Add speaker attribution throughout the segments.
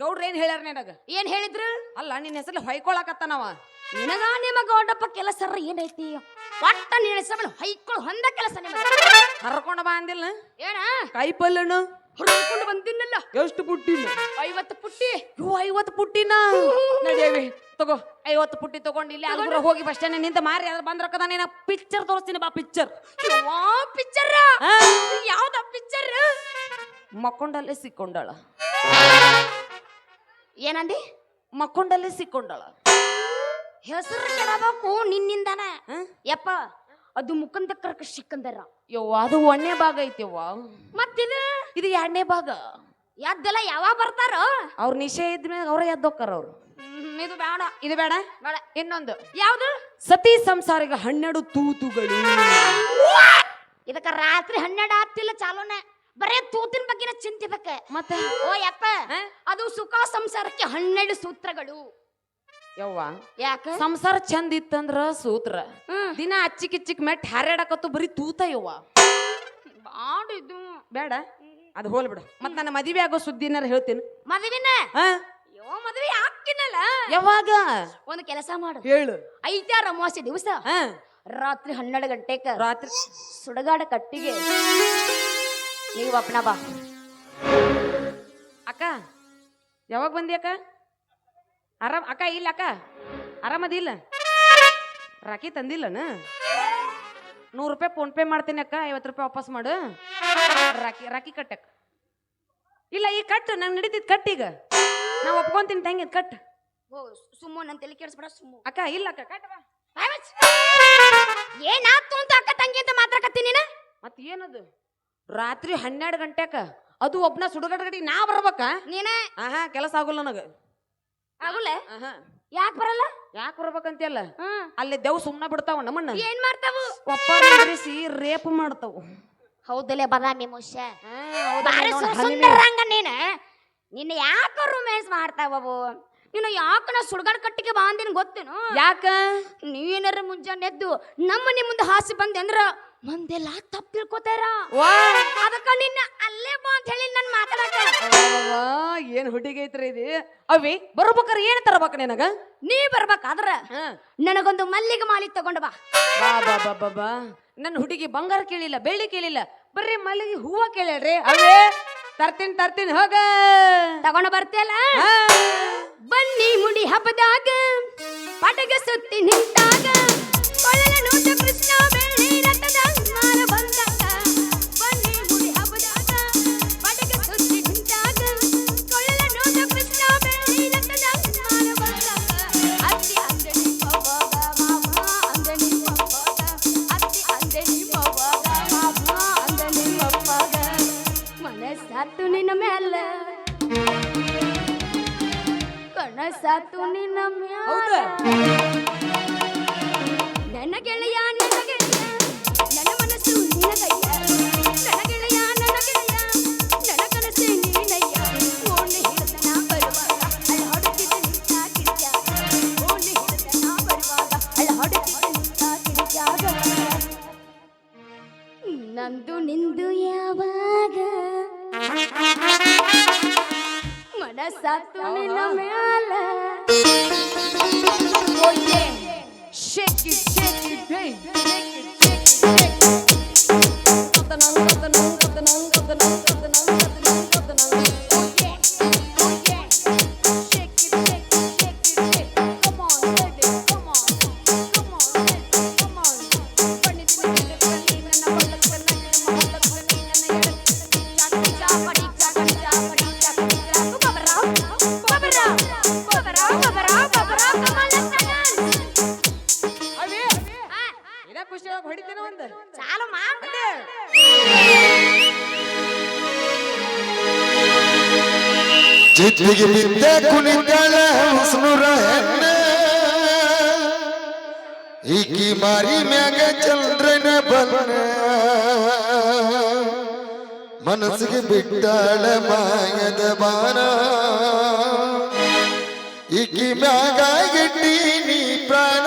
Speaker 1: ಗೌಡ್ರ ಏನ್ ಹೇಳ್ಯಾರ ನಿನಗ?
Speaker 2: ಏನ್ ಹೇಳಿದ್ರು?
Speaker 1: ಅಲ್ಲ ನಿನ್ನ ಹೆಸರು ಹೊಯ್ಕೊಳಕತ್ತಾನವ.
Speaker 2: ನಿನಗ ನಿಮ್ಮ ಗೌಡಪ್ಪ ಕೆಲಸ ಏನೈತಿ? ಒಟ್ಟ ನಿನ್ನ ಹೆಸರು ಹೈಕೊಳ್ಳು ಹೊಂದ ಕೆಲಸ ನಿಮಗೆ
Speaker 1: ಕರ್ಕೊಂಡ ಬಾ ಅಂದಿಲ್ಲ?
Speaker 2: ಏನ?
Speaker 1: ಕಾಯಿ ಪಲ್ಯನು
Speaker 2: ಹುಡ್ಕೊಂಡು ಬಂದಿನಲ್ಲ.
Speaker 1: ಎಷ್ಟು ಪುಟ್ಟಿನ?
Speaker 2: ಐವತ್ತು ಪುಟ್ಟಿ.
Speaker 1: ಯೋ ಐವತ್ತು ಪುಟ್ಟಿನ? ನಡೇವಿ ತಗೋ. ಐವತ್ತು ಪುಟ್ಟಿ ತಗೊಂಡು ಇಲ್ಲಿ ಅಲ್ಗುರ ಹೋಗಿ ಬಸ್ ಸ್ಟ್ಯಾಂಡ್ ನಿಂತ ಮಾರಿ ಅದ್ರ ಬಂದ್ರಕ್ಕದ ನೀನು ಪಿಕ್ಚರ್ ತೋರಿಸ್ತೀನಿ ಬಾ ಪಿಕ್ಚರ್
Speaker 2: ಪಿಕ್ಚರ್ ಯಾವ್ದ ಪಿಕ್ಚರ್
Speaker 1: ಮಕ್ಕೊಂಡಲ್ಲೇ ಸಿಕ್ಕೊಂಡಳ.
Speaker 2: ಏನಂದಿ?
Speaker 1: ಮಕ್ಕೊಂಡಲ್ಲಿ ಸಿಕ್ಕೊಂಡಳ.
Speaker 2: ಹೆಸರು ಕೆಡಬೇಕು ನಿನ್ನಿಂದನ? ಯಪ್ಪ ಅದು ಮುಖಂದ ಕರ್ಕ ಸಿಕ್ಕಂದರ.
Speaker 1: ಯವ್ವ ಅದು ಒಂದನೇ ಭಾಗ ಐತಿವ್ವ.
Speaker 2: ಮತ್ತಿದ?
Speaker 1: ಇದು ಎರಡನೇ ಭಾಗ.
Speaker 2: ಎದ್ದೆಲ್ಲ ಯಾವಾಗ ಬರ್ತಾರ?
Speaker 1: ಅವ್ರ ನಿಶೆ ಇದ್ಮೇಲೆ ಅವ್ರ ಎದ್ದೋಕ್ಕಾರ ಅವ್ರು.
Speaker 2: ಇದು ಬೇಡ.
Speaker 1: ಇದು ಬೇಡ?
Speaker 2: ಬೇಡ.
Speaker 1: ಇನ್ನೊಂದು.
Speaker 2: ಯಾವ್ದು?
Speaker 1: ಸತಿ ಸಂಸಾರಿಗ ಹನ್ನೆರಡು ತೂತುಗಳು.
Speaker 2: ಇದಕ್ಕ ರಾತ್ರಿ ಹನ್ನೆರಡು ಆಗ್ತಿಲ್ಲ ಚಾಲೋನೆ. ಬರೇ ತೂತಿನ ಬಗ್ಗೆನ ಚಿಂತಿಬೇಕ
Speaker 1: ಮತ್ತೆ?
Speaker 2: ಓ ಯಪ್ಪ ಅದು ಸುಖ ಸಂಸಾರಕ್ಕೆ ಹನ್ನೆರಡು ಸೂತ್ರಗಳು.
Speaker 1: ಯವ್ವ
Speaker 2: ಯಾಕ?
Speaker 1: ಸಂಸಾರ ಚಂದ ಇತ್ತಂದ್ರ ಸೂತ್ರ. ದಿನ ಅಚ್ಚಿಕ್ ಇಚ್ಚಿಕ್ ಮೆಟ್ ಹಾರಾಡಕತ್ತು ಬರೀ ತೂತ ಯವ್ವ.
Speaker 2: ಬಾಡ ಇದು.
Speaker 1: ಬೇಡ ಅದು ಹೋಲ್ ಬಿಡು. ಮತ್ ನನ್ನ ಮದುವೆ ಆಗೋ ಸುದ್ದಿನಾರ ಹೇಳ್ತೀನಿ.
Speaker 2: ಮದುವಿನ? ಯೋ ಮದುವೆ ಹಾಕಿನಲ್ಲ
Speaker 1: ಯಾವಾಗ
Speaker 2: ಒಂದು ಕೆಲಸ ಮಾಡು.
Speaker 1: ಹೇಳು.
Speaker 2: ಐತಾರ ಅಮಾವಾಸ್ಯ ದಿವಸ. ರಾತ್ರಿ ಹನ್ನೆರಡು ಗಂಟೆಕ
Speaker 1: ರಾತ್ರಿ.
Speaker 2: ಸುಡಗಾಡ ಕಟ್ಟಿಗೆ. ನೀವು ಅಪ್ಪನ ಬಾ.
Speaker 1: ಅಕ್ಕ ಯಾವಾಗ ಬಂದಿ ಅಕ್ಕ? ಆರಾಮ್ ಅಕ್ಕ ಇಲ್ಲ ಅಕ್ಕ. ಆರಾಮದಿಲ್ಲ? ರಾಖಿ ತಂದಿಲ್ಲನ? ನೂರು ರೂಪಾಯಿ ಫೋನ್ ಪೇ ಮಾಡ್ತೀನಿ ಅಕ್ಕ ಐವತ್ತು ರೂಪಾಯಿ ವಾಪಸ್ ಮಾಡು. ರಾಖಿ ರಾಖಿ ಕಟ್ಟಕ್ಕ ಇಲ್ಲ ಈಗ ಕಟ್ಟು ನಂಗೆ ನಡೀತಿದ್ ಕಟ್ ಈಗ. ನಾ ಒಪ್ಕೊಂತೀನಿ ತಂಗಿ ಕಟ್.
Speaker 2: ಸುಮ್ಮು ನನ್ನ ತಲೆ ಕೇಳಿಸ್ಬೇಡ ಸುಮ್ಮ.
Speaker 1: ಅಕ್ಕ ಇಲ್ಲ ಅಕ್ಕ ಕಟ್ ಬಾ.
Speaker 2: ಏನಾತು ಅಂತ ಅಕ್ಕ ತಂಗಿ ಅಂತ ಮಾತಾಡಕತ್ತೀನಿ ನೀನು?
Speaker 1: ಮತ್ತೆ ಏನದು? ರಾತ್ರಿ ಹನ್ನೆರಡು ಗಂಟೆಕ ಅದು ಒಬ್ನ ಸುಡುಗಡಗಡಿ ನಾ ಬರ್ಬೇಕ?
Speaker 2: ನೀನ?
Speaker 1: ಆಹಾ ಕೆಲಸ ಆಗುಲ್ಲ ನನಗ.
Speaker 2: ಆಗುಲ್ಲ?
Speaker 1: ಆಹಾ.
Speaker 2: ಯಾಕೆ ಬರಲ್ಲ?
Speaker 1: ಯಾಕೆ ಬರ್ಬೇಕಂತಿಯಲ್ಲ?
Speaker 2: ಹ್ಮ್.
Speaker 1: ಅಲ್ಲಿ ದೇವ್ ಸುಮ್ಮನೆ ಬಿಡ್ತಾವ ನಮ್ಮಣ್ಣ
Speaker 2: ಏನ್ ಮಾಡ್ತಾವು?
Speaker 1: ಒಪ್ಪಾರ ಎದುರಿಸಿ ರೇಪ್ ಮಾಡ್ತಾವು.
Speaker 2: ಹೌದಲೆ ಬದಾಮಿ ಮುಷ್ಯ.
Speaker 1: ಹೌದಾ
Speaker 2: ಬಾರಿ
Speaker 1: ನೋಡ್
Speaker 2: ಸು-
Speaker 1: ಹನಿಮೆ.
Speaker 2: ಸುಂದರಂಗ ನೀನ. ನಿನ್ನ ಯಾಕ ರೊಮ್ಯಾನ್ಸ್ ಮಾಡ್ತಾವವು ನೀನು ಯಾಕ ನಾ ಸುಡ್ಗಾಡ್ ಕಟ್ಟಿಗೆ ಬಾಂದಿನ ಗೊತ್ತೇನು?
Speaker 1: ಯಾಕ?
Speaker 2: ನೀನಾರ ಮುಂಜಾನೆ ಎದ್ದು ನಮ್ಮನೆ ಮುಂದೆ ಹಾಸಿ ಬಂದೆ ಅಂದ್ರ ಮಂದೆಲ್ಲ ತಪ್ಪು ತಿಳ್ಕೊತಾರ
Speaker 1: ವಾ
Speaker 2: ಅದಕ್ಕ ನಿನ್ನ ಅಲ್ಲೇ ಬಾ ಅಂತ ಹೇಳಿ ನನ್ ಮಾತಾಡಕ
Speaker 1: ಏನ್ ಹುಡುಗಿ ಐತ್ರಿ ಇದು? ಅವಿ ಬರ್ಬೇಕಾರ ಏನ್ ತರಬೇಕ ನಿನಗ?
Speaker 2: ನೀ ಬರ್ಬೇಕಾದ್ರ. ನನಗೊಂದು ಮಲ್ಲಿಗೆ ಮಾಲಿ ತಗೊಂಡ ಬಾ.
Speaker 1: ಬಾ ಬಾ ಬಾ ಬಾ ಬಾ ನನ್ನ ಹುಡುಗಿ ಬಂಗಾರ ಕೇಳಿಲ್ಲ ಬೆಳ್ಳಿ ಕೇಳಿಲ್ಲ ಬರ್ರಿ ಮಲ್ಲಿಗೆ ಹೂವ ಕೇಳ್ರಿ ಅವೇ ತರ್ತೀನಿ ತರ್ತೀನಿ ಹೋಗ.
Speaker 2: ತಗೊಂಡ ಬರ್ತಿಯಲ್ಲ. ಬನ್ನಿ ಮುಡಿ ಹಬ್ಬದಾಗ ಪಟಗೆ ಸುತ್ತಿ ನಿಂತಾಗ Krishna
Speaker 1: Shake it, shake it, hey, shake it, shake it, shake it.
Speaker 3: ಜಿದ್ದಿಗೆ ಬಿದ್ದೆ ಕುಣಿತಾಳ ಹುಸ್ನುರ ಹೆಣ್ಣ ಈಕಿ ಮಾರಿ ಮ್ಯಾಗ ಚಂದ್ರನ ಬಲ್ಲ ಮನಸ್ಸಿಗೆ ಬಿಟ್ಟಾಳ ಮಾಯದ ಬಾನ. ಈಕಿ ಮ್ಯಾಗ ಗಿಟ್ಟಿ ನೀ ಪ್ರಾಣ.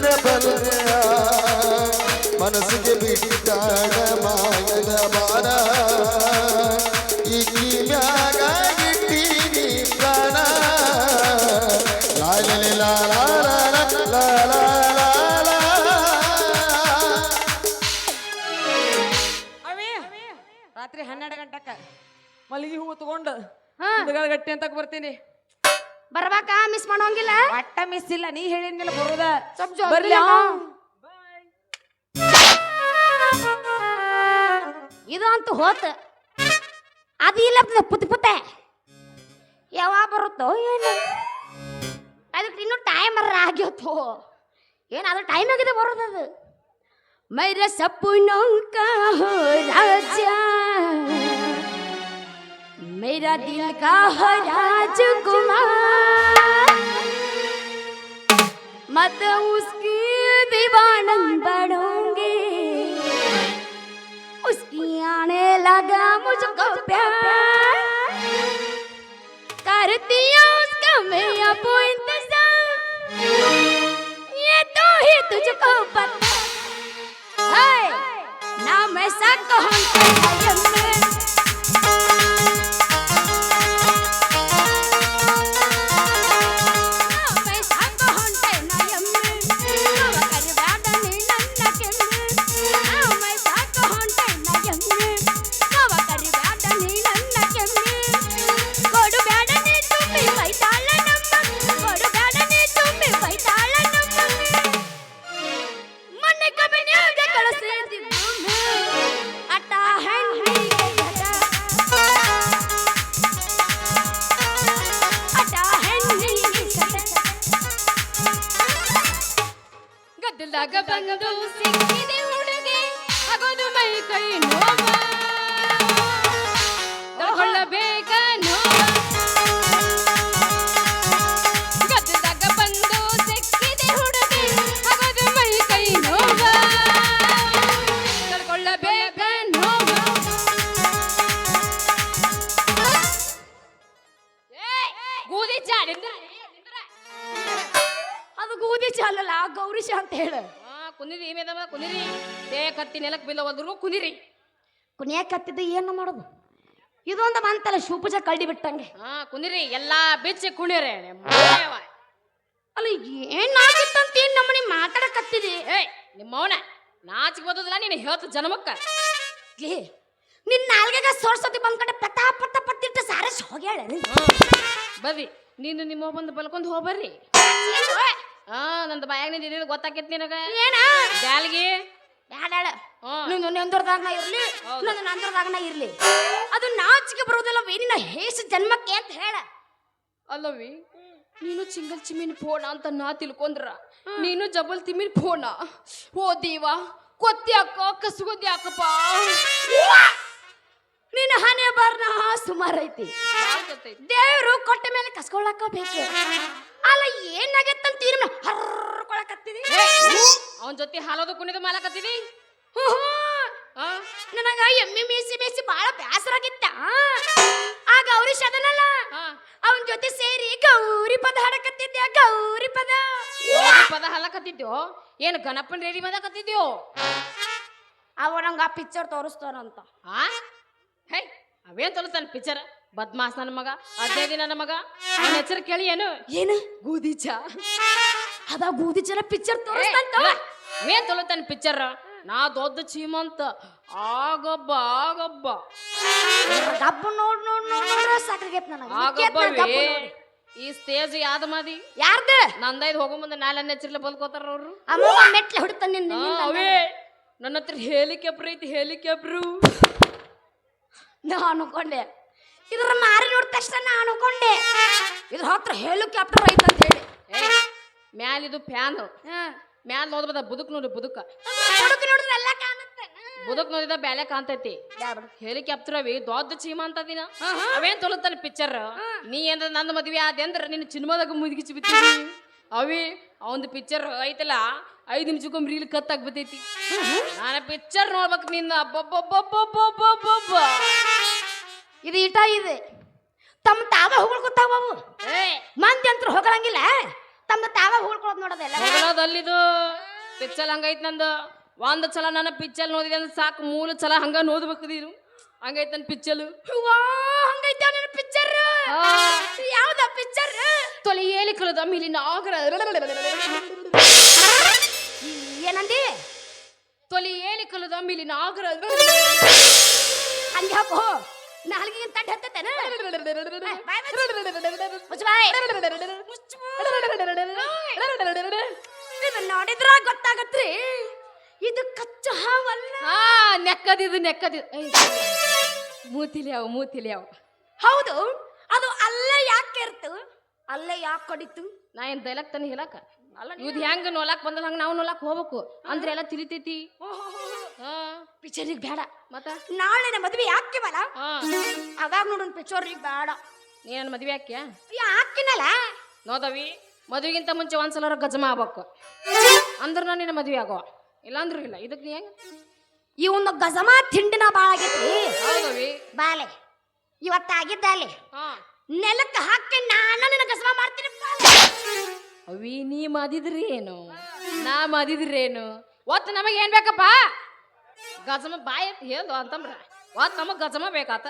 Speaker 3: ಚಂದ್ರನ ಬಲ ಮನಸ್ಸಿಗೆ ಬಿಟ್ಟಾಡ ಮಾಯದ ಬಾರ ಈಕಿ ಮ್ಯಾಗ ಇಟ್ಟೀನಿ ಪ್ರಾಣ. ಲಾಲಲೆ ಲಾಲ ಲಾಲ
Speaker 4: ರಾತ್ರಿ ಹನ್ನೆರಡು ಗಂಟಕ್ಕ ಮಲ್ಲಿಗೆ ಹೂವು ತಗೊಂಡು
Speaker 2: ಹಾ.
Speaker 4: ಗಟ್ಟಿ ಅಂತ ಬರ್ತೀನಿ.
Speaker 2: ಬರ್ಬೇಕ? ಮಿಸ್ ಮಾಡೋಂಗಿಲ್ಲ?
Speaker 4: ಅಟ್ಟ ಮಿಸ್ ಇಲ್ಲ. ನೀ ಹೇಳಿದ್ಮೇಲೆ ಬರೋದ.
Speaker 2: ಸ್ವಲ್ಪ ಜೋ
Speaker 4: ಬರ್ಲಿ
Speaker 2: ಇದು ಅಂತೂ ಹೋತ. ಅದು ಇಲ್ಲ ಪುತ್ ಪುತ್ತೆ ಯಾವಾಗ ಬರುತ್ತೋ ಏನು. ಅದಕ್ಕೆ ಇನ್ನು ಟೈಮ್ ಅರ ಆಗ್ಯೋತು ಏನು ಅದು ಟೈಮ್ ಆಗಿದೆ ಬರೋದದು ಮೈರ ಸಪ್ಪು ನೋಂಕ ರಾಜ मेरा दिल का राजकुमार। मत उसकी दीवानन बनूँगी उसकी आने लगा मुझको प्यार। करती हूँ उसका मैं अब इंतज़ार। ये तो ही तुझको पता है। ना मैं सक ಅದು ಆ ಗೌರೀಶ ಅಂತ ಹೇಳ.
Speaker 4: ಆ, ಕುನಿರಿ ಮೇದಮ್ಮ ಕುನಿರಿ. ದೇ ಕತ್ತಿ ನೆಲಕ್ಕೆ ಬಿಲ್ಲವಲ್ದ್ರು ಕುನಿರಿ.
Speaker 2: ಕುಣಿಯಕತ್ತಿದ್ದು ಏನು ಮಾಡೋದು? ಇದೊಂದು ಬಂತಲ್ಲ ಶಿವಪೂಜ ಕಳ್ಳಿ ಬಿಟ್ಟಂಗೆ.
Speaker 4: ಹಾ ಕುನಿರಿ ಎಲ್ಲಾ ಬಿಚ್ಚಿ ಕುಣಿರಿ.
Speaker 2: ಅಲ್ಲ ಏನಾಗಿತ್ತಂತ? ಏನ್ ನಮ್ಮನೆ ಮಾತಾಡಕತ್ತಿದಿ
Speaker 4: ಏ ನಿಮ್ಮವನ ನಾಚಿಗೆ ಬದುದಿಲ್ಲ ನೀನು ಹೇಳ್ತ ಜನ್ಮಕ್ಕ.
Speaker 2: ಏ ನಿನ್ನ ನಾಲ್ಗೆಗ ಸೋರ್ಸತಿ ಬಂದ್ ಕಡೆ ಪತ ಪತ ಪತ್ತಿಟ್ಟು ಸಾರಸ್ ಹೋಗ್ಯಾಳ.
Speaker 4: ಬರ್ರಿ ನೀನು ನಿಮ್ಮ ಬಂದು ಬಲ್ಕೊಂಡು ಹೋಗ್ಬರ್ರಿ. ನಂದು ಬಾಯಾಗ ನಿಂದ ಗೊತ್ತಾಕೈತಿ ನಿನಗ?
Speaker 2: ಏನ?
Speaker 4: ಜಾಲ್ಗಿ
Speaker 2: ಯಾಡಾಳ
Speaker 4: ಹ್ಮ್.
Speaker 2: ನಿಂದು ನೆಂದರ್ದಾಗನ ಇರ್ಲಿ.
Speaker 4: ಹೌದು.
Speaker 2: ನಂದು ನಂದರ್ದಾಗನ ಇರ್ಲಿ. ಅದು ನಾಚಿಕೆ ಬರೋದಿಲ್ಲ ವೇನಿನ ಹೇಸ ಜನ್ಮಕ್ಕೆ ಅಂತ ಹೇಳ.
Speaker 4: ಅಲ್ಲವಿ ನೀನು ಚಿಂಗಲ್ ಚಿಮ್ಮಿನ ಫೋನ ಅಂತ ನಾ ತಿಳ್ಕೊಂಡ್ರ. ನೀನು ಜಬಲ್ ತಿಮ್ಮಿನ ಫೋನ. ಓ ದೇವ ಕೊತ್ತಿ ಹಾಕ ಕಸುಗೋದಿ ಹಾಕಪ್ಪ.
Speaker 2: ನಿನ್ನ ಹಣೆ ಬರ್ನ
Speaker 4: ಸುಮಾರೈತಿ.
Speaker 2: ದೇವ್ರು ಕೊಟ್ಟ ಮೇಲೆ ಕಸ್ಕೊಳಕ ಬೇಕು ಅಲ್ಲ ಏನಾಗತ್ತಂತ ತೀರ್ಮ ಹರ್ಕೊಳಕತ್ತಿದಿ?
Speaker 4: ಅವನ್ ಜೊತೆ ಹಾಲೋದು ಕುಣಿದು ಮಾಲಕತ್ತಿದಿ. ಹಾ
Speaker 2: ನನಗ ಎಮ್ಮಿ ಮೇಸಿ ಮೇಸಿ ಬಾಳ ಬೇಸರಾಗಿತ್ತ ಆ? ಗೌರಿ ಅದನಲ್ಲ.
Speaker 4: ಹಾ.
Speaker 2: ಅವನ್ ಜೊತೆ ಸೇರಿ ಗೌರಿ ಪದ ಹಾಡಕತ್ತಿದ್ದೆ ಗೌರಿ ಪದ.
Speaker 4: ಪದ ಹಾಲಕತ್ತಿದ್ಯೋ? ಏನು ಗಣಪನ ರೆಡಿ ಮಾಡಕತ್ತಿದ್ಯೋ
Speaker 2: ಅವ ನಂಗೆ ಆ ಪಿಕ್ಚರ್ ತೋರಿಸ್ತಾರಂತ
Speaker 4: ಹೇ ಅವೇನ್ ತೊಲತಾನ ಪಿಕ್ಚರ್ ಬದ್ಮಾಸ್ ನನ್ನ ಮಗ ಹದಿನೈದು ನನ್ನ ಮಗ ನನ್ನ ಹೆಸರು ಕೇಳಿ ಏನು?
Speaker 2: ಏನು?
Speaker 4: ಚಾ
Speaker 2: ಅದ ಬೂದಿ ಜನ ಪಿಕ್ಚರ್ ತೋರಿಸ್ತಂತ
Speaker 4: ಅವೇನ್ ತೊಲತಾನ ಪಿಕ್ಚರ್ ನಾ ದೊಡ್ಡ ಚೀಮಂತ ಆಗಬ್ಬ ಆಗಬ್ಬ.
Speaker 2: ಗಬ್ಬ ನೋಡ್ ನೋಡ್ ನೋಡ್ ನೋಡ್ರ ಸಾಕಾಗೈತ್ ನನಗೆ.
Speaker 4: ಆಗಬ್ಬವೇ ಈ ಸ್ಟೇಜ್ ಯಾವ್ದು ಮಾದಿ?
Speaker 2: ಯಾರ್ದ?
Speaker 4: ನಂದೈದು ಹೋಗೋ ಮುಂದೆ ನಾಳೆ ನೆಚ್ಚರ್ಲೆ ಬಲ್ಕೋತಾರ ಅವ್ರು.
Speaker 2: ಅಮ್ಮ ಮೆಟ್ಲೆ ಹೊಡಿತಾನ ನಿನ್ನ
Speaker 4: ಅವೇ ನನ್ನ ಹತ್ರ ಹೇಲಿಕೆಬ್ರು ಐತಿ ಹೇಲಿಕೆಬ್ರು
Speaker 2: ನಾ ಅನ್ಕೊಂಡೆ ಇದ್ರ ಮಾರಿ ನೋಡಿದ ತಕ್ಷಣ ನಾನು ಅನ್ಕೊಂಡೆ. ಇದ್ರ ಹತ್ರ ಹೆಲಿಕಾಪ್ಟರ್ ಐತಂತ ಹೇಳಿ.
Speaker 4: ಏ ಮ್ಯಾಲಿದು ಫ್ಯಾನ್ ಮ್ಯಾಲೆ ನೋಡ್ಬೋದ ಬುದುಕ್ ನೋಡಿ ಬುದುಕ.
Speaker 2: ಬುದುಕ್ ನೋಡಿದ್ರೆ ಎಲ್ಲ ಕಾಣುತ್ತೆ.
Speaker 4: ಬುದುಕ್ ನೋಡಿದ ಬ್ಯಾಲೆ ಕಾಣ್ತೈತಿ. ಹೆಲಿಕಾಪ್ಟರ್ ಅವಿ ದೊಡ್ಡ ಚೀಮಾ ಅಂತ ದಿನ ಅವೇನ್ ತೊಲತಾನ ಪಿಕ್ಚರ್ ನೀ ಏನ್ರ ನನ್ನ ಮದ್ವೆ ಆದೆ ಅಂದ್ರ ನಿನ್ನ ಚಿನ್ಮದಾಗ ಮುದುಗಿಸಿ ಬಿತ್ತೀನಿ ಅವಿ ಅವಂದು ಪಿಕ್ಚರ್ ಐತಲ್ಲ ಐದು ನಿಮಿಷಕ್ಕೊಮ್ಮೆ ರೀಲ್ ಕತ್ತಾಗ್ಬಿತೈತಿ ನಾನು ಪಿಕ್ಚರ್ ನೋಡ್ಬೇಕು ನಿನ್ನ. ಅಬ್ಬಬ್ಬಬ್ಬಬ್ಬಬ್ಬಬ್ಬಬ್ಬ
Speaker 2: ಇದು ಇಟ ಇದೆ. ತಮ್ಮ ತಾವ ಹೊಗಳ್ಕೊತಾವ ಅವು. ಮಂದಿ ಅಂತೂ ಹೊಗಳಂಗಿಲ್ಲ. ತಮ್ಮ ತಾವ ಹೊಗಳ್ಕೊಳ್ಳೋದು ನೋಡೋದೆಲ್ಲ
Speaker 4: ಹೊಗಳೋದಲ್ಲಿದು. ಪಿಚ್ಚಲ್ ಹಂಗೈತ್ ನಂದು. ಒಂದ್ ಸಲ ನನ್ನ ಪಿಚ್ಚಲ್ ನೋದಿದೆ ಅಂದ್ರೆ ಸಾಕು. ಮೂಲ ಸಲ ಹಂಗ ನೋಡ್ಬೇಕು ನೀನು. ಹಂಗೈತ್ ನನ್ನ ಪಿಕ್ಚರ್
Speaker 2: ವಾ ನನ್ನ ಪಿಕ್ಚರ್ ಯಾವ್ದ ಪಿಕ್ಚರ್
Speaker 4: ತೊಲೆ ಏಲಿ ಕಲದ ಮೇಲೆ ನಾಗರ.
Speaker 2: ಏನಂದಿ?
Speaker 4: ತೊಲೆ ಕಲದ ಮೇಲೆ ನಾಗರ.
Speaker 2: ಹಂಗೆ ಹಾಕೋ. ನಾಲ್ಗಿಗೆ ಹತ್ತತೇನ ಮುಚ್ಚು. ಇದು ನೋಡಿದ್ರ ಗೊತ್ತಾಗತ್ರಿ? ಇದು ಕಚ್ಚ ಹಾವಲ್ಲ.
Speaker 4: ಹಾ ನೆಕ್ಕದಿದು ನೆಕ್ಕದಿದು. ಮೂತಿಲಿ ಅವ ಮೂತಿಲಿ ಅವ
Speaker 2: ಹೌದು ಅದು ಅಲ್ಲೇ ಯಾಕೆ ಇರ್ತು? ಅಲ್ಲೇ ಯಾಕೆ ಕಡಿತು?
Speaker 4: ನಾ ಏನ್ ಡೈಲಾಗ್ ತಾನೆ ಹೇಳಕ? ಇದು ಹೆಂಗ ನೋಲಕ್ ಬಂದಲ್ಲ ಹಂಗ ನಾವು ನೋಲಕ್ ಹೋಗ್ಬೇಕು. ಅಂದ್ರೆ ಎಲ್ಲ ತಿಳಿತೈತಿ. ಹಾ
Speaker 2: ಪಿಕ್ಚರಿಗೆ ಬೇಡ.
Speaker 4: ಮತ್ತ?
Speaker 2: ನಾಳೆ ನಮ್ಮ ಮದ್ವೆ ಯಾಕೆ ಬಲ
Speaker 4: ಹಾ.
Speaker 2: ಅವಾಗ ನೋಡೋಣ ಪಿಚೋರಿಗೆ ಬೇಡ.
Speaker 4: ನೀನ್ ಮದ್ವೆ ಹಾಕ್ಯಾ
Speaker 2: ಹಾಕಿನಲ್ಲ
Speaker 4: ನೋದವಿ ಮದುವೆಗಿಂತ ಮುಂಚೆ ಒಂದ್ಸಲ ಗಜಮ ಆಗ್ಬೇಕು. ಅಂದ್ರ ನಾನು ನಿನ್ನ ಮದ್ವೆ ಆಗೋ. ಇಲ್ಲಾಂದ್ರೂ ಇಲ್ಲ. ಇದಕ್ಕೆ ಹೆಂಗ?
Speaker 2: ಈ ಒಂದು ಗಜಮ ತಿಂಡಿನ ಬಾಳ ಆಗೈತಿ.
Speaker 4: ಹೌದವಿ
Speaker 2: ಬಾಲೆ ಇವತ್ತಾಗಿದ್ದಾಲೆ.
Speaker 4: ಅಲ್ಲಿ
Speaker 2: ನೆಲಕ್ಕೆ ಹಾಕಿ ನಾನು ನಿನ್ನ ಗಜಮ ಮಾಡ್ತೀನಿ.
Speaker 4: ಅವಿ ನೀ ಮದಿದ್ರಿ ಏನು ನಾ ಮದಿದ್ರೇನು? ಒತ್ತು ನಮಗೆ ಏನ್ ಬೇಕಪ್ಪ? ಗಜಮ ಬಾಯ್ ಏನು ಹೇಳು ಅಂತಂಬ್ರ ಒತ್ತು ನಮಗ್ ಗಜಮ ಬೇಕಾತ.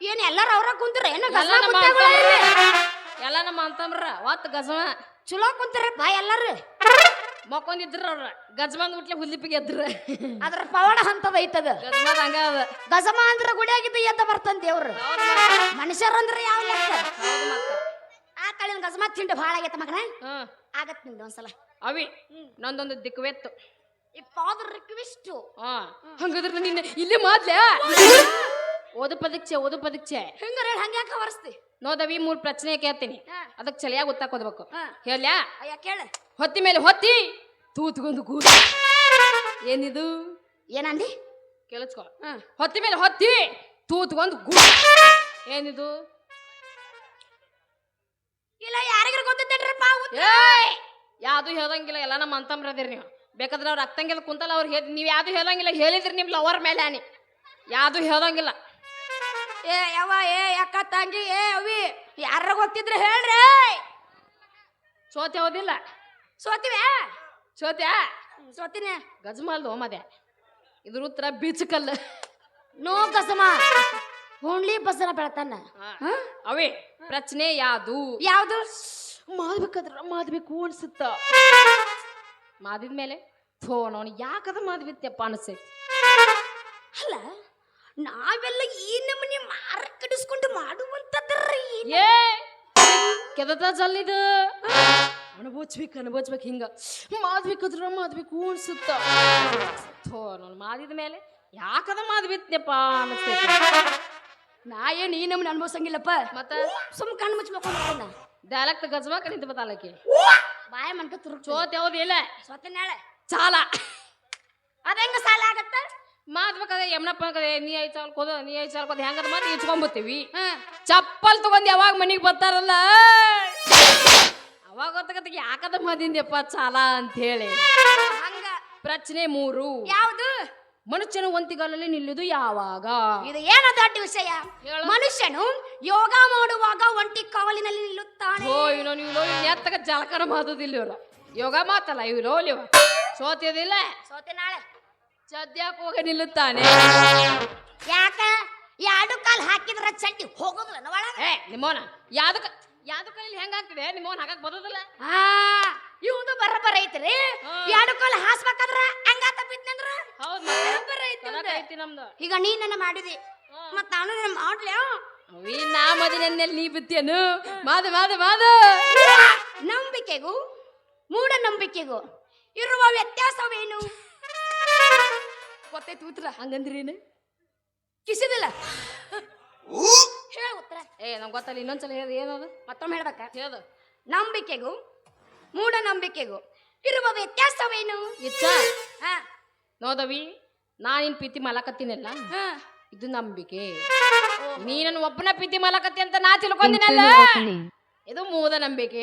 Speaker 2: ಏನ್ ಎಲ್ಲಾರ ಅವ್ರ ಕುಂತಿರ ಏನ
Speaker 4: ಎಲ್ಲ
Speaker 2: ಗಜಮ
Speaker 4: ನಮ್ಮ
Speaker 2: ಅಂತಂದ್ರ
Speaker 4: ಅಂತಂಬ್ರ ಎಲ್ಲ ನಮ್ಮ ಅಂತಂಬ್ರ ಒತ್ತು ಗಜಮ.
Speaker 2: ಚಲೋ ಕುಂತಿರ ಬಾಯ್ ಎಲ್ಲಾರು.
Speaker 4: ಮಕ್ಕೊಂದಿದ್ರ ಅವ್ರ. ಗಜಮಂದ್ ಬಿಟ್ಲೆ ಹುಲ್ಲಿಪಿಗೆ ಎದ್ರ.
Speaker 2: ಅದ್ರ ಪವಾಡ ಹಂತದ ಐತದ.
Speaker 4: ಗಜಮದ ಹಂಗ ಅದ.
Speaker 2: ಗಜಮ ಅಂದ್ರ ಗುಡಿಯಾಗಿದ್ದ ಎದ್ದ ಬರ್ತಂತ ದೇವ್ರು.
Speaker 4: ಹೌದು ಮತ್ತ.
Speaker 2: ಮನುಷ್ಯರಂದ್ರ ಯಾವ ಲೆಕ್ಕ?
Speaker 4: ಹೌದು ಮತ್ತ.
Speaker 2: ಆ ಕಳಿನ ಗಜಮ ತಿಂಡಿ ಭಾಳ ಆಗೈತ ಮಗನ.
Speaker 4: ಹ್ಮ್
Speaker 2: ಆಗತ್ನಿಂದ ಒಂದ್ಸಲ.
Speaker 4: ಅವಿ ನಂದೊಂದು ದಿಕ್ಕವೆತ್ತು
Speaker 2: ಈ ಫಾದರ್ ರಿಕ್ವೆಸ್ಟ್
Speaker 4: ಹಾ ಹಂಗಂದ್ರೆ ನಿನ್ನ ಇಲ್ಲೇ ಮಾದ್ಲೆ? ಓದು ಪದೀಕ್ಷೆ ಓದು ಪದೀಕ್ಷೆ.
Speaker 2: ಹಿಂಗ ಹೇಳಿ ಹಂಗೆ ಯಾಕೆ ಹೊರಸ್ತಿ
Speaker 4: ನೋದವಿ ಮೂರು ಪ್ರಶ್ನೆ ಕೇಳ್ತೀನಿ. ಅದಕ್ಕೆ ಚಳಿಯಾಗಿ ಉತ್ತಾಕ್ ಓದ್ಬೇಕು. ಹೇಳ್ಯಾ?
Speaker 2: ಅಯ್ಯ ಕೇಳ.
Speaker 4: ಹೊತ್ತಿ ಮೇಲೆ ಹೊತ್ತಿ ತೂತ್ಗೊಂದು ಕೂದ ಏನಿದು?
Speaker 2: ಏನಂದಿ?
Speaker 4: ಕೇಳಿಸ್ಕೊ. ಹೊತ್ತಿ ಮೇಲೆ ಹೊತ್ತಿ ತೂತ್ಗೊಂದು ಗೂಡ ಏನಿದು?
Speaker 2: ಇಲ್ಲ ಯಾರಿಗಾರ ಗೊತ್ತಿದ್ದೇನ್ರಪ್ಪ
Speaker 4: ಯಾವುದು ಯಾವ್ದು ಹೇಳ್ದಂಗಿಲ್ಲ ಎಲ್ಲ ನಮ್ಮ ಅಂತಂಬ್ರದಿರಿ ನೀವು. ಬೇಕಾದ್ರೆ ಅವ್ರು ಅಕ್ಕಂಗೆಲ್ಲ ಕುಂತಲ್ಲ ಅವ್ರು ಹೇಳಿ ನೀವು ಯಾವ್ದು ಹೇಳಂಗಿಲ್ಲ ಹೇಳಿದ್ರಿ ನಿಮ್ ಲವರ್ ಮೇಲೆ ಆನಿ ಯಾವುದು ಹೇಳಂಗಿಲ್ಲ.
Speaker 2: ಏ ಯಾವ ಏ ಅಕ್ಕ ತಂಗಿ ಏ ಅವಿ ಯಾರ ಗೊತ್ತಿದ್ರೆ ಹೇಳ್ರಿ.
Speaker 4: ಸೋತೆ ಹೋದಿಲ್ಲ.
Speaker 2: ಸೋತಿವೆ?
Speaker 4: ಸೋತ್ಯಾ?
Speaker 2: ಸೋತಿನ.
Speaker 4: ಗಜಮಾಲ್ ಹೋಮದೆ ಇದ್ರ ಉತ್ತರ ಬೀಚಕಲ್ಲ
Speaker 2: ನೋ ಕಸಮ ಓನ್ಲಿ ಬಸರ ಬೆಳತಾನ.
Speaker 4: ಅವೇ ಪ್ರಶ್ನೆ ಯಾವುದು?
Speaker 2: ಯಾವ್ದು?
Speaker 4: ಮಾಡ್ಬೇಕಾದ್ರ ಮಾಡ್ಬೇಕು ಅನ್ಸುತ್ತ. ಮಾದಿದ ಮೇಲೆ ಥೋ ಅವನು ಯಾಕದ ಮಾದ್ಬಿತ್ಯಪ್ಪ ಅನಿಸೈತಿ?
Speaker 2: ಅಲ್ಲ ನಾವೆಲ್ಲ ಈ ನಮೂನಿ ಮಾರ ಕಡಿಸ್ಕೊಂಡು ಮಾಡುವಂತದ್ರಿ.
Speaker 4: ಏ ಕೆದತ ಜಲ್ಲಿದು? ಅನುಭವಿಸ್ಬೇಕು ಅನುಭವಿಸ್ಬೇಕು ಹಿಂಗ. ಮಾದ್ಬೇಕಾದ್ರ ಮಾದ್ಬೇಕು ಅನ್ಸುತ್ತ. ಥೋ ನಾನು ಮಾದಿದ ಮೇಲೆ ಯಾಕದ ಮಾದ್ಬಿತ್ತಪ್ಪ ಅನಿಸ್ತೈತಿ
Speaker 2: ನಾ ಏನು ಈ ನಮ್ಮನೆ ಅನುಭವಿಸಂಗಿಲ್ಲಪ್ಪ?
Speaker 4: ಮತ್ತೆ?
Speaker 2: ಸುಮ್ ಕಣ್ಣು ಮುಚ್ಬೇಕು.
Speaker 4: ಡೈಲೆಕ್ಟ್ ಗಜಮ ಕಣಿತ ಬತ್ತಾಲಕಿ
Speaker 2: ಬಾಯ ಮನ್ಕ ತುರುಕ್
Speaker 4: ಚೋತ್ ಯಾವ್ದು
Speaker 2: ಇಲ್ಲ ನಾಳೆ
Speaker 4: ಚಾಲ.
Speaker 2: ಅದ ಹೆಂಗ ಸಾಲ ಆಗತ್ತ?
Speaker 4: ಮಾದ್ಬೇಕಾದ ಯಮನಪ್ಪ ನೀ ಐದು ಸಾವಿರ ಕೋದ ನೀ ಐದು ಸಾವಿರ ಕೋದ ಹೆಂಗದ ಮಾತು ಇಚ್ಕೊಂಬತ್ತೀವಿ ಚಪ್ಪಲ್ ತಗೊಂಡು ಯಾವಾಗ ಮನಿಗೆ ಬರ್ತಾರಲ್ಲ? ಅವಾಗ ಗೊತ್ತಾಗತ್ತೆ ಯಾಕದ ಮದಿಂದ್ಯಪ್ಪ ಚಾಲ ಅಂತ ಹೇಳಿ
Speaker 2: ಹಂಗ.
Speaker 4: ಪ್ರಶ್ನೆ ಮೂರು.
Speaker 2: ಯಾವ್ದು?
Speaker 4: ಮನುಷ್ಯನು ಒಂತಿಗಾಲಲ್ಲಿ ನಿಲ್ಲುದು ಯಾವಾಗ?
Speaker 2: ಇದು ಏನೋ ದೊಡ್ಡ ವಿಷಯ. ಮನುಷ್ಯನು ಯೋಗ ಮಾಡುವಾಗ ಒಂಟಿ ಕಾವಲಿನಲ್ಲಿ ನಿಲ್ಲುತ್ತಾನೆ.
Speaker 4: ಓ ಇವ್ನು ನೀವು ಎತ್ತಗ ಜಲಕನ ಮಾತದಿಲ್ಲ ಇವ್ರು. ಯೋಗ ಮಾತಲ್ಲ ಇವ್ ಇವ ಸೋತಿಯದಿಲ್ಲ.
Speaker 2: ಸೋತೆ ನಾಳೆ.
Speaker 4: ಸದ್ಯಕ್ಕೆ ಹೋಗಿ ನಿಲ್ಲುತ್ತಾನೆ.
Speaker 2: ಯಾಕ? ಎರಡು ಕಾಲ್ ಹಾಕಿದ್ರ ಚಂಡಿ ಹೋಗೋದಿಲ್ಲ ಒಳಗೆ.
Speaker 4: ಏ ನಿಮ್ಮೋನ ಯಾವ್ದು ಯಾವ್ದು ಕೈಲಿ ಹೆಂಗಾಗ್ತದೆ ನಿಮ್ಮೋನ್ ಹಾಕಕ್ ಬರೋದಿಲ್ಲ.
Speaker 2: ಆ ಇವ್ದು ಬರಬರ ಐತ್ರಿ. ಎರಡು ಕಾಲ ಹಾಸ್ಬೇಕಾದ್ರ ಹಂಗಾತ ಬಿದ್ನಂದ್ರ?
Speaker 4: ಹೌದು
Speaker 2: ಬರಬರ ಐತಿ
Speaker 4: ನಮ್ದು.
Speaker 2: ಈಗ ನೀ ನನ್ನ ಮಾಡಿದಿ. ಮತ್ತ ನಾನು ನನ್ನ ಮಾಡ್ಲ?
Speaker 4: ಅವಿ ನಾ ಮದಿನಲ್ಲಿ ನೀ ಬಿತ್ತೇನು ಮಾದು ಮಾದು ಮಾದು.
Speaker 2: ನಂಬಿಕೆಗೂ ಮೂಢ ನಂಬಿಕೆಗೂ ಇರುವ ವ್ಯತ್ಯಾಸವೇನು?
Speaker 4: ಗೊತ್ತೈತಿ ಉತ್ತರ. ಹಂಗಂದ್ರೇನು?
Speaker 2: ಕಿಸಿದಿಲ್ಲ. ಹೇಳ ಉತ್ತರ.
Speaker 4: ಏ ನಂಗೆ ಗೊತ್ತಲ್ಲ ಇನ್ನೊಂದ್ಸಲ ಹೇಳಿ ಏನದು?
Speaker 2: ಮತ್ತೊಮ್ಮೆ ಹೇಳ್ಬೇಕ?
Speaker 4: ಹೇಳು.
Speaker 2: ನಂಬಿಕೆಗೂ ಮೂಢ ನಂಬಿಕೆಗೂ ಇರುವ ವ್ಯತ್ಯಾಸವೇನು?
Speaker 4: ಇಚ್ಚ
Speaker 2: ಹಾ.
Speaker 4: ನೋದವಿ ನಾ ನಿನ್ ಪ್ರೀತಿ ಮಲಕತ್ತೀನಿಲ್ಲ?
Speaker 2: ಹಾ.
Speaker 4: ಇದು ನಂಬಿಕೆ. ನೀನನ್ನು ಒಬ್ಬನ ಪ್ರೀತಿ ಮಲಕತ್ತಿ ಅಂತ ನಾ ತಿಳ್ಕೊಂಡಿನಲ್ಲ? ಇದು ಮೂದ ನಂಬಿಕೆ.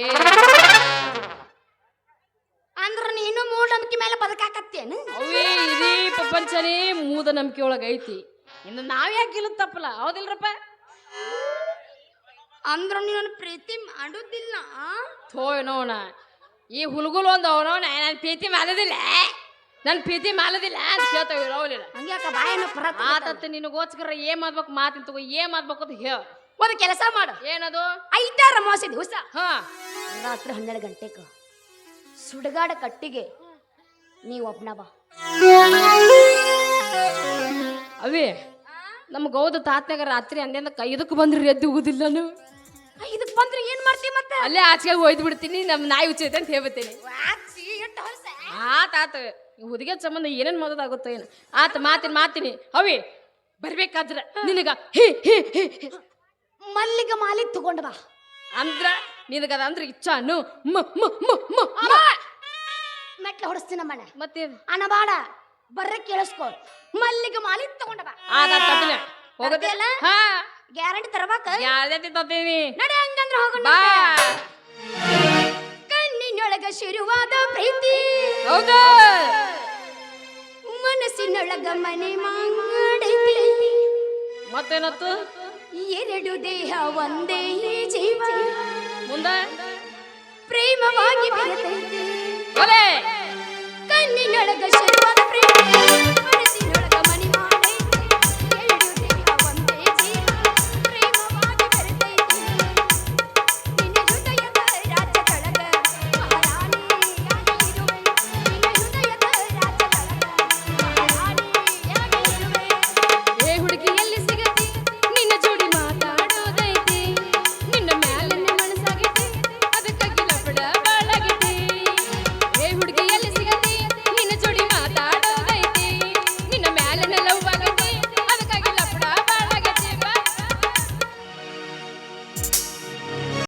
Speaker 2: ಅಂದ್ರ ನೀನು ಮೂಢ ನಂಬಿಕೆ ಮೇಲೆ ಬದುಕಾಕತ್ತೇನು?
Speaker 4: ಅವೇ ಇಡೀ ಪ್ರಪಂಚನೇ ಮೂದ ನಂಬಿಕೆ ಒಳಗೆ ಐತಿ. ಇನ್ನು ನಾವ್ ಯಾಕೆ ಇಲ್ಲ ತಪ್ಪಲ್ಲ ಹೌದಿಲ್ರಪ್ಪ?
Speaker 2: ಅಂದ್ರ ನೀನು ಪ್ರೀತಿ ಮಾಡುದಿಲ್ಲ
Speaker 4: ಥೋ ನೋಣ ಈ ಹುಲ್ಗುಲ್ ಒಂದು ಅವನೋಣ ನಾನು ಪ್ರೀತಿ ಮಾಡದಿಲ್ಲ ನನ್ನ ಪ್ರೀತಿ ಮಾಲದಿಲ್ಲ ಅಂತ ಕೇಳ್ತಾವ ಇರೋಲಿಲ್ಲ
Speaker 2: ಹಂಗ್ಯಾಕ ಬಾಯನ್ನ ಪರತ್
Speaker 4: ಆತತ್ತು ನಿನಗೋಸ್ಕರ ಏನ್ ಮಾಡ್ಬೇಕು ಮಾತಿನ ತಗೋ ಏನ್ ಮಾಡ್ಬೇಕು ಅಂತ ಹೇಳ.
Speaker 2: ಒಂದು ಕೆಲಸ ಮಾಡು.
Speaker 4: ಏನದು?
Speaker 2: ಐದಾರ ಅಮಾವಾಸ್ಯೆ ದಿವಸ.
Speaker 4: ಹಾ.
Speaker 2: ರಾತ್ರಿ ಹನ್ನೆರಡು ಗಂಟೆಗೆ ಸುಡಗಾಡ ಕಟ್ಟಿಗೆ ನೀ ಒಬ್ನ ಬಾ.
Speaker 4: ಅವೇ ನಮ್ಮ ಗೌದ ತಾತ್ನಾಗ ರಾತ್ರಿ ಅಂದಿಂದ ಇದಕ್ಕೆ ಬಂದ್ರೆ ಎದ್ದು ಹೋಗುದಿಲ್ಲ
Speaker 2: ಐದಕ್ಕೆ ಬಂದ್ರೆ ಏನ್ ಮಾಡ್ತಿ ಮತ್ತೆ?
Speaker 4: ಅಲ್ಲೇ ಆಚೆಗೆ ಒಯ್ದು ಬಿಡ್ತೀನಿ ನಮ್ಮ ನಾಯಿ ಉಚ್ಚೈತೆ ಅಂತ ಹೇಳ್ಬಿಡ್ತೀನಿ. ಆತ ಆತ ಹುಡುಗಿ ಸಂಬಂಧ ಏನೇನ್ ಮಾಡೋದಾಗುತ್ತೋ ಏನು? ಆತ ಮಾತಿನ ಮಾತಿನಿ. ಅವಿ ಬರ್ಬೇಕಾದ್ರೆ ನಿನಗ ಮಲ್ಲಿಗ ಹೇ ಹೇ ಹೇ.
Speaker 2: ಮಲ್ಲಿಗೆ ಮಾಲಿ ತಗೊಂಡ್ ಬಾ.
Speaker 4: ಅಂದ್ರ ನಿನಗದ ಅಂದ್ರೆ ಇಚ್ಛಾನು. ಮ ಮ ಮ ಮ ಮ.
Speaker 2: ಮೆಟ್ಲ ಹೊಡಿಸ್ತೀನ ಮನೆ
Speaker 4: ಮತ್ತೇನು?
Speaker 2: ಅನಬಾಡ ಬರ್ರೆ ಕೇಳಿಸ್ಕೋ. ಮಲ್ಲಿಗೆ ಮಾಲಿ ತಗೊಂಡ ಬಾ. ತರ್ತೀಯಲ್ಲ?
Speaker 4: ಹಾ.
Speaker 2: ಗ್ಯಾರಂಟಿ ತರಬೇಕ?
Speaker 4: ಯಾವ್ದೇ ತತ್ತೀನಿ
Speaker 2: ನಡೆ ಹಂಗಂದ್ರ ಹೋಗೋಣ
Speaker 4: ಬಾ.
Speaker 2: ಕಣ್ಣಿನೊಳಗ ಶುರುವಾದ ಪ್ರೀತಿ. ಮನಸ್ಸಿನೊಳಗ ಮನೆ ಮಾಡಿದೆ
Speaker 4: ಮತ್ತೇನತ್ತು?
Speaker 2: ಎರಡು ದೇಹ ಒಂದೇ ಜೀವ.
Speaker 4: ಮುಂದೆ?
Speaker 2: ಪ್ರೇಮವಾಗಿ ಬೆರೆತೈತಿ. ಕಣ್ಣಿನೊಳಗ ಪ್ರೀತಿ